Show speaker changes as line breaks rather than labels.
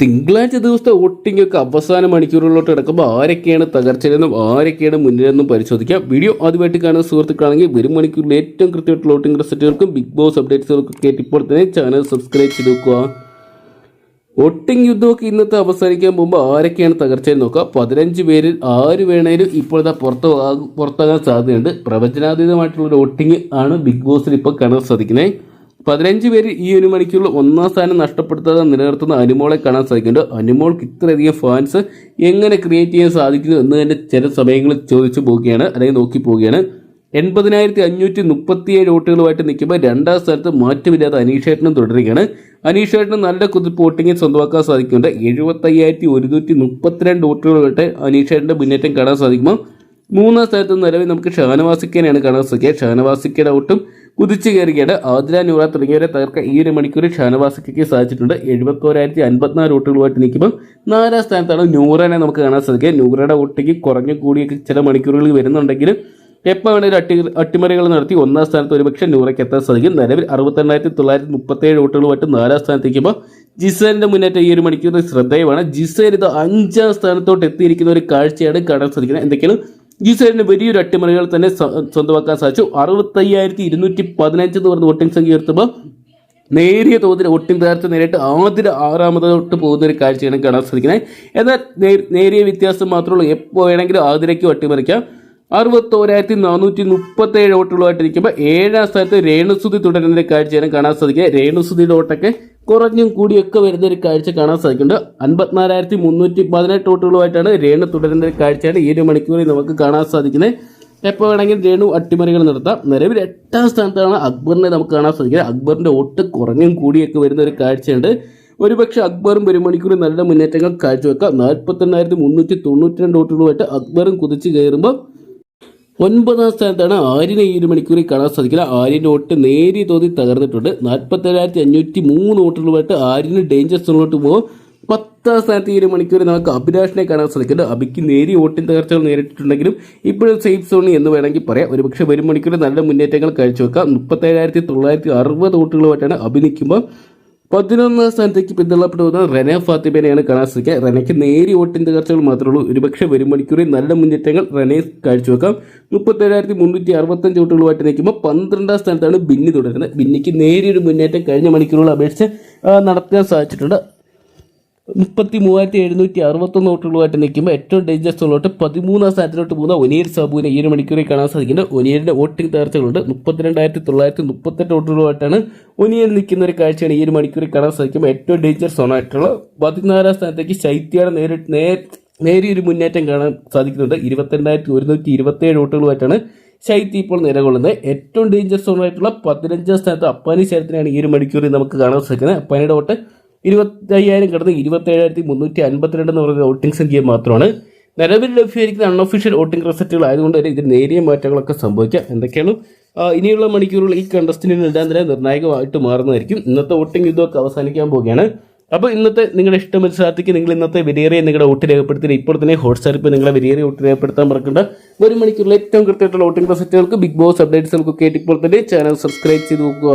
തിങ്കളാഴ്ച ദിവസത്തെ വോട്ടിംഗ് ഒക്കെ അവസാന മണിക്കൂറുകളിലോട്ട് കിടക്കുമ്പോൾ ആരൊക്കെയാണ് തകർച്ചയിലെന്നും ആരൊക്കെയാണ് മുന്നിലെന്നും പരിശോധിക്കാം. വീഡിയോ ആദ്യമായിട്ട് കാണുന്ന സുഹൃത്തുക്കളാണെങ്കിൽ വരും മണിക്കൂറിൽ ഏറ്റവും കൃത്യമായിട്ട് വോട്ടിംഗ് റിസൾട്ടുകൾക്കും ബിഗ് ബോസ് അപ്ഡേറ്റ്സുകൾക്കും കേട്ട് ഇപ്പോൾ തന്നെ ചാനൽ സബ്സ്ക്രൈബ് ചെയ്ത് വെക്കുക. വോട്ടിംഗ് യുദ്ധമൊക്കെ ഇന്നത്തെ അവസാനിക്കാൻ പോകുമ്പോൾ ആരൊക്കെയാണ് തകർച്ചയിൽ നോക്കുക. പതിനഞ്ച് പേരിൽ ആര് വേണേലും ഇപ്പോഴത്തെ പുറത്ത് പുറത്താകാൻ സാധ്യതയുണ്ട്. പ്രവചനാതീതമായിട്ടുള്ള ഒരു വോട്ടിംഗ് ആണ് ബിഗ് ബോസിൽ ഇപ്പോൾ കാണാൻ സാധിക്കുന്നത്. പതിനഞ്ച് പേര് ഈ ഒരു മണിക്കൂറിൽ ഒന്നാം സ്ഥാനം നഷ്ടപ്പെടുത്താതെ നിലനിർത്തുന്ന അനുമോളെ കാണാൻ സാധിക്കുന്നുണ്ട്. അനുമോൾക്ക് ഇത്രയധികം ഫാൻസ് എങ്ങനെ ക്രിയേറ്റ് ചെയ്യാൻ സാധിക്കുന്നു എന്ന് തന്നെ ചില സമയങ്ങളിൽ ചോദിച്ചു പോവുകയാണ് അല്ലെങ്കിൽ നോക്കി പോവുകയാണ്. എൺപതിനായിരത്തി അഞ്ഞൂറ്റി മുപ്പത്തിയേഴ് വോട്ടുകളുമായിട്ട് നിൽക്കുമ്പോൾ രണ്ടാം സ്ഥാനത്ത് മാറ്റമില്ലാതെ അനീഷേട്ടനും തുടരുകയാണ്. അനീഷേട്ടനും നല്ല കുതിപ്പ് വോട്ടിങ്ങിൽ സ്വന്തമാക്കാൻ സാധിക്കുന്നുണ്ട്. എഴുപത്തയ്യായിരത്തി ഒരുന്നൂറ്റി മുപ്പത്തിരണ്ട് വോട്ടുകളുമായിട്ട് അനീഷേട്ടന്റെ മുന്നേറ്റം കാണാൻ സാധിക്കുമ്പോൾ മൂന്നാം സ്ഥാനത്ത് നിലവിൽ നമുക്ക് ഷാനവാസിക്കനെയാണ് കാണാൻ സാധിക്കുക. ഷാനവാസിക്കയുടെ ഒട്ടും കുതിച്ചു കയറുകയാണ്. ആദില നൂറ തുടങ്ങിയവരെ തകർക്കാൻ ഈ ഒരു മണിക്കൂറിൽ ഷാനവാസിക്കയ്ക്ക് സാധിച്ചിട്ടുണ്ട്. എഴുപത്തോരായിരത്തി അൻപത്തിനാല് വോട്ടുകളുമായിട്ട് നിൽക്കുമ്പോൾ നാലാം സ്ഥാനത്താണ് നൂറനെ നമുക്ക് കാണാൻ സാധിക്കുക. നൂറയുടെ വോട്ടിക്ക് കുറഞ്ഞു കൂടിയൊക്കെ ചില മണിക്കൂറുകൾ വരുന്നുണ്ടെങ്കിലും എപ്പോൾ വേണേലും അട്ടി അട്ടിമറികൾ നടത്തി ഒന്നാം സ്ഥാനത്ത് ഒരുപക്ഷെ നൂറയ്ക്ക് എത്താൻ സാധിക്കും. നിലവിൽ അറുപത്തെണ്ണായിരത്തി തൊള്ളായിരത്തി മുപ്പത്തേഴ് വോട്ടുകളുമായിട്ട് നാലാം സ്ഥാനത്തേക്കുമ്പോൾ ജിസേലിന്റെ മുന്നേറ്റം ഈ ഒരു മണിക്കൂർ ശ്രദ്ധേയമാണ്. ജിസേൽ ഇത് അഞ്ചാം സ്ഥാനത്തോട്ട് എത്തിയിരിക്കുന്ന ഒരു കാഴ്ചയാണ് കാണാൻ സാധിക്കുന്നത്. ജിസേലിന് വലിയൊരു അട്ടിമറികൾ തന്നെ സ്വന്തമാക്കാൻ സാധിച്ചു. അറുപത്തയ്യായിരത്തി ഇരുന്നൂറ്റി പതിനഞ്ച് എന്ന് പറഞ്ഞ വോട്ടിംഗ് സംഖ്യ ഉയർത്തുമ്പോൾ നേരിയ തോതിൽ വോട്ടിംഗ് തകർച്ച നേരിട്ട് ആദ്യ ആറാമതോട്ട് പോകുന്ന ഒരു കാഴ്ചയാണ് കാണാൻ സാധിക്കുന്നത്. എന്നാൽ നേരിയ വ്യത്യാസം മാത്രമേ ഉള്ളൂ. എപ്പോൾ വേണമെങ്കിലും ആതിരയ്ക്കും അട്ടിമറിക്കാം അറുപത്തോരായിരത്തി നാനൂറ്റി മുപ്പത്തേഴ് വോട്ടുകളുമായിട്ടിരിക്കുമ്പോൾ ഏഴാം സ്ഥാനത്ത് രേണുസുതി തുടരുന്ന ഒരു കാഴ്ചയാണ് കാണാൻ സാധിക്കുക രേണുസുതിയുടെ വോട്ടൊക്കെ കുറഞ്ഞും കൂടിയൊക്കെ വരുന്ന ഒരു കാഴ്ച കാണാൻ സാധിക്കുന്നുണ്ട്. അൻപത്തിനാലായിരത്തി മുന്നൂറ്റി പതിനെട്ട് വോട്ടുകളുമായിട്ടാണ് രേണു തുടരുന്ന ഒരു കാഴ്ചയാണ് ഈ ഒരു മണിക്കൂറിൽ നമുക്ക് കാണാൻ സാധിക്കുന്നത്. എപ്പോൾ വേണമെങ്കിലും രേണു അട്ടിമറികൾ നടത്താം. നിലവിൽ എട്ടാം സ്ഥാനത്താണ് അക്ബറിനെ നമുക്ക് കാണാൻ സാധിക്കുന്നത്. അക്ബറിന്റെ വോട്ട് കുറഞ്ഞും കൂടിയൊക്കെ വരുന്ന ഒരു കാഴ്ചയുണ്ട്. ഒരുപക്ഷെ അക്ബറും ഒരു മണിക്കൂറിൽ നല്ല മുന്നേറ്റങ്ങൾ കാഴ്ചവെക്കാം. നാൽപ്പത്തെണ്ണായിരത്തി മുന്നൂറ്റി തൊണ്ണൂറ്റി രണ്ട് വോട്ടുകളുമായിട്ട് അക്ബറും കുതിച്ചു കയറുമ്പോൾ ഒൻപതാം സ്ഥാനത്താണ് ആര്യനെ ഈ ഒരു മണിക്കൂറിൽ കാണാൻ സാധിക്കില്ല. ആര്യന്റെ വോട്ട് നേരിയ തോതിൽ തകർന്നിട്ടുണ്ട്. നാൽപ്പത്തേഴായിരത്തി അഞ്ഞൂറ്റി മൂന്ന് വോട്ടുകളുമായിട്ട് ആര്യന് ഡേഞ്ചർ സോണിലോട്ട് പോകും. പത്താം സ്ഥാനത്ത് ഈ ഒരു മണിക്കൂറിൽ നമുക്ക് അഭിലാഷിനെ കാണാൻ സാധിക്കുന്നുണ്ട്. അഭിക്ക് നേരിയ വോട്ടിൽ തകർച്ചകൾ നേരിട്ടിട്ടുണ്ടെങ്കിലും ഇപ്പോഴും സേഫ് സോണി എന്ന് വേണമെങ്കിൽ പറയാം. ഒരുപക്ഷെ വരും മണിക്കൂറിൽ നല്ല മുന്നേറ്റങ്ങൾ കാഴ്ചവെക്കാം. മുപ്പത്തേഴായിരത്തി തൊള്ളായിരത്തി അറുപത് വോട്ടുകളുമായിട്ടാണ് അഭി നിൽക്കുമ്പോൾ പതിനൊന്നാം സ്ഥാനത്തേക്ക് പിന്തള്ളപ്പെട്ടു പോകുന്ന റെന ഫാത്തിമേനെയാണ് കാണാൻ ശ്രമിക്കുക റെനയ്ക്ക് നേരിയ വോട്ടിൻ തകർച്ചകൾ മാത്രമേ ഉള്ളൂ ഒരുപക്ഷെ വരും മണിക്കൂറിൽ നല്ല മുന്നേറ്റങ്ങൾ റെനയെ കാഴ്ചവെക്കാം. മുപ്പത്തേഴായിരത്തി മുന്നൂറ്റി അറുപത്തഞ്ച് വോട്ടുകളുമായിട്ട് നിൽക്കുമ്പോൾ പന്ത്രണ്ടാം സ്ഥാനത്താണ് ബിന്നി തുടരുന്നത്. ബിന്നിക്ക് നേരിയൊരു മുന്നേറ്റം കഴിഞ്ഞ മണിക്കൂറുകൾ അപേക്ഷിച്ച് നടത്താൻ സാധിച്ചിട്ടുണ്ട്. മുപ്പത്തി മൂവായിരത്തി എഴുന്നൂറ്റി അറുപത്തൊന്ന് വോട്ടുകളുമായിട്ട് നിൽക്കുമ്പോൾ ഏറ്റവും ഡേഞ്ചറസ് ഉള്ളോട്ട് പതിമൂന്നാം സ്ഥാനത്തിലോട്ട് പോകുന്ന ഒനീർ സാബുവിനെ ഈ ഒരു മണിക്കൂറിൽ കാണാൻ സാധിക്കുന്നത് ഒനീരിന്റെ വോട്ടിംഗ് തകർച്ചകളുണ്ട്. മുപ്പത്തിരണ്ടായിരത്തി തൊള്ളായിരത്തി മുപ്പത്തെട്ട് വോട്ടുകളുമായിട്ടാണ് ഒനിയൻ നിൽക്കുന്ന ഒരു കാഴ്ചയാണ് ഈ ഒരു മണിക്കൂറിൽ കാണാൻ സാധിക്കുമ്പോൾ ഏറ്റവും ഡേഞ്ചർ സോണായിട്ടുള്ള പതിനാലാം സ്ഥാനത്തേക്ക് ശൈത്യയുടെ നേരിട്ട് നേ നേരിയൊരു മുന്നേറ്റം കാണാൻ സാധിക്കുന്നുണ്ട്. ഇരുപത്തിരണ്ടായിരത്തി ഒരുന്നൂറ്റി ഇരുപത്തേഴ് വോട്ടുകളുമായിട്ടാണ് ശൈത്യ ഇപ്പോൾ നിലകൊള്ളുന്നത്. ഏറ്റവും ഡേഞ്ചർ സോണായിട്ടുള്ള പതിനഞ്ചാം സ്ഥാനത്ത് അപ്പാനി ശരത്തിനാണ് ഈ ഒരു മണിക്കൂറിൽ നമുക്ക് കാണാൻ സാധിക്കുന്നത്. അപ്പാനിയുടെ വോട്ട് ഇരുപത്തി അയ്യായിരം കിടന്ന് ഇരുപത്തി ഏഴായിരത്തി മുന്നൂറ്റി അൻപത്തിരണ്ട് എന്ന് പറയുന്ന വോട്ടിംഗ് സംഖ്യ മാത്രമാണ്. നിലവിൽ ലഭ്യമായിരിക്കുന്ന അൺഒഫീഷ്യൽ വോട്ടിംഗ് റിസൾട്ടുകൾ ആയതുകൊണ്ട് തന്നെ ഇതിൽ നേരിയ മാറ്റങ്ങളൊക്കെ സംഭവിക്കാം എന്തൊക്കെയാണ് ഇനിയുള്ള മണിക്കൂറുകൾ ഈ കണ്ടസ്റ്റിന് തന്നെ നിർണായകമായിട്ട് മാറുന്നതായിരിക്കും. ഇന്നത്തെ വോട്ടിംഗ് യുദ്ധമൊക്കെ അവസാനിക്കാൻ പോവുകയാണ്. അപ്പോൾ ഇന്നത്തെ നിങ്ങളുടെ ഇഷ്ടം മനസ്സിലാക്കി നിങ്ങൾ ഇന്നത്തെ വിലയേറിയ നിങ്ങളുടെ വോട്ട് രേഖപ്പെടുത്തി ഇപ്പോൾ തന്നെ ഹോട്ട്സ്റ്റാർ ഇപ്പോൾ നിങ്ങളെ വിലയേറിയ വോട്ട് രേഖപ്പെടുത്താൻ മറക്കണ്ട. ഒരു മണിക്കൂറിൽ ഏറ്റവും കൃത്യമായിട്ടുള്ള വോട്ടിംഗ് റിസൾട്ടുകൾക്ക് ബിഗ് ബോസ് അപ്ഡേറ്റ്സുകൾക്കൊക്കെ ഇപ്പോൾ തന്നെ ചാനൽ സബ്സ്ക്രൈബ് ചെയ്ത് നോക്കുക.